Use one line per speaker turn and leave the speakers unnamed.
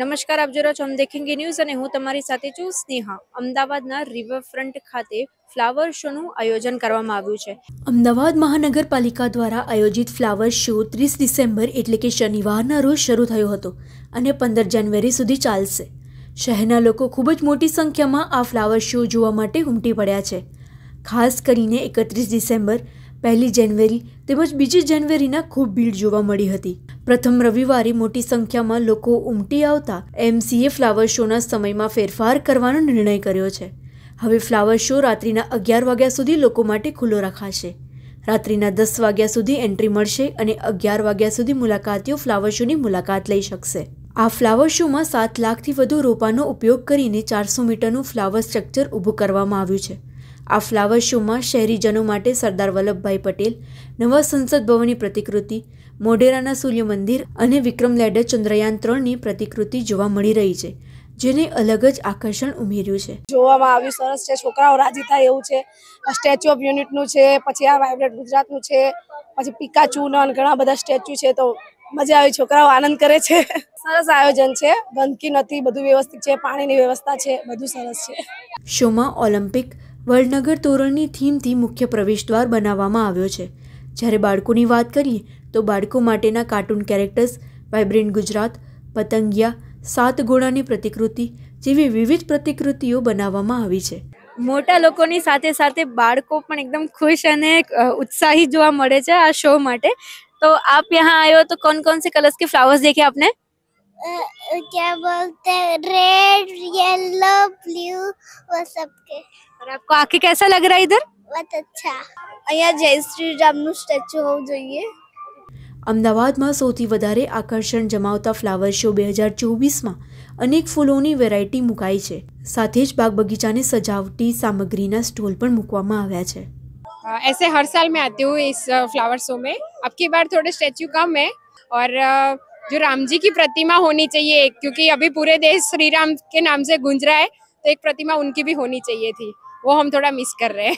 નમસ્કાર, આપ જોઈ રહ્યા છો દેખેંગે ન્યૂઝ અને હું તમારી સાથે છું સ્નેહા. અમદાવાદના રિવરફ્રન્ટ ખાતે ફ્લાવર શોનું આયોજન કરવામાં આવ્યું છે.
અમદાવાદ મહાનગરપાલિકા દ્વારા આયોજિત ફ્લાવર શો ત્રીસ ડિસેમ્બર એટલે કે શનિવારના રોજ શરૂ થયો હતો અને પંદર જાન્યુઆરી સુધી ચાલશે. શહેરના લોકો ખૂબ જ મોટી સંખ્યામાં આ ફ્લાવર શો જોવા માટે ઉમટી પડ્યા છે. ખાસ કરીને એકત્રીસ ડિસેમ્બર પહેલી જાન્યુઆરી તેમજ બીજી જાન્યુઆરીના ખૂબ ભીડ જોવા મળી હતી. પ્રથમ રવિવારે મોટી સંખ્યામાં લોકો ઉમટી આવતા એમસીએ ફ્લાવર શોના સમયમાં ફેરફાર કરવાનો નિર્ણય કર્યો છે. હવે ફ્લાવર શો રાત્રિના અગિયાર વાગ્યા સુધી લોકો માટે ખુલ્લો રખાશે. રાત્રિના દસ વાગ્યા સુધી એન્ટ્રી મળશે અને અગિયાર વાગ્યા સુધી મુલાકાતીઓ ફ્લાવર શોની મુલાકાત લઈ શકશે. આ ફ્લાવર શોમાં સાત લાખથી વધુ રોપાનો ઉપયોગ કરીને ચારસો મીટરનું ફ્લાવર સ્ટ્રક્ચર ઊભું કરવામાં આવ્યું છે. આ ફ્લાવર શોમાં શહેરીજનો માટે સરદાર વલ્લભભાઈ પટેલ નવા સંસદ ભવનની પ્રતિકૃતિ મોઢેરાના સૂર્ય મંદિર અને વિક્રમ લેડર ચંદ્રયાન ત્રણની પ્રતિકૃતિ જોવા મળી રહી છે જેને અલગ જ આકર્ષણ ઉમેર્યું છે.
જોવામાં આવ્યું સરસ છે. છોકરાઓ રાજી થાય એવું છે. સ્ટેચ્યુ ઓફ યુનિટનું છે પછી આ વાઇબ્રન્ટ ગુજરાતનું છે પછી પિકાચુના અને ઘણા બધા સ્ટેચ્યુ છે. તો મજા આવી. છોકરાઓ આનંદ કરે છે. સરસ આયોજન છે. ગંદકી નથી બધું વ્યવસ્થિત છે. પાણીની વ્યવસ્થા છે. બધું સરસ છે.
શોમાં ઓલિમ્પિક વડનગર તોરણની થીમથી મુખ્ય પ્રવેશદ્વાર બનાવવામાં આવ્યો છે. જ્યારે બાળકોની વાત કરીએ તો બાળકો માટેના કાર્ટૂન કેરેક્ટર્સ વાઇબ્રન્ટ ગુજરાત પતંગિયા સાત ગોળાની પ્રતિકૃતિ જેવી વિવિધ પ્રતિકૃતિઓ બનાવવામાં આવી છે.
મોટા લોકોની સાથે સાથે બાળકો પણ એકદમ ખુશ અને ઉત્સાહિત જોવા મળે છે આ શો માટે. તો આપ યહાં આવ્યો તો કોણ કોણ સે કલર્સ કે ફ્લાવર્સ દેખે
આપને? क्या बोलते हैं रेड येलो ब्लू वो सब के
और आपको आके कैसा लग रहा है इधर
बहुत अच्छा અહીંયા જય શ્રી રામનું સ્ટેચ્યુ હોવું જોઈએ
અમદાવાદમાં સૌથી વધારે આકર્ષણ જમાવતા ફ્લાવર શો બે હજાર ચોવીસમાં અનેક ફૂલોની વેરાયટી મુકાઈ છે સાથે જ બાગ બગીચાની સજાવટી સામગ્રીના સ્ટોલ પણ મૂકવામાં આવ્યા છે
अ, ऐसे हर साल मैं आती हूँ इस फ्लावर शो में अब की बार थोड़े स्टेच्यू कम है और अ, जो राम जी की प्रतिमा होनी चाहिए एक क्योंकि अभी पूरे देश श्री राम के नाम से गूंज रहा है तो एक प्रतिमा उनकी भी होनी चाहिए थी वो हम थोड़ा मिस कर रहे हैं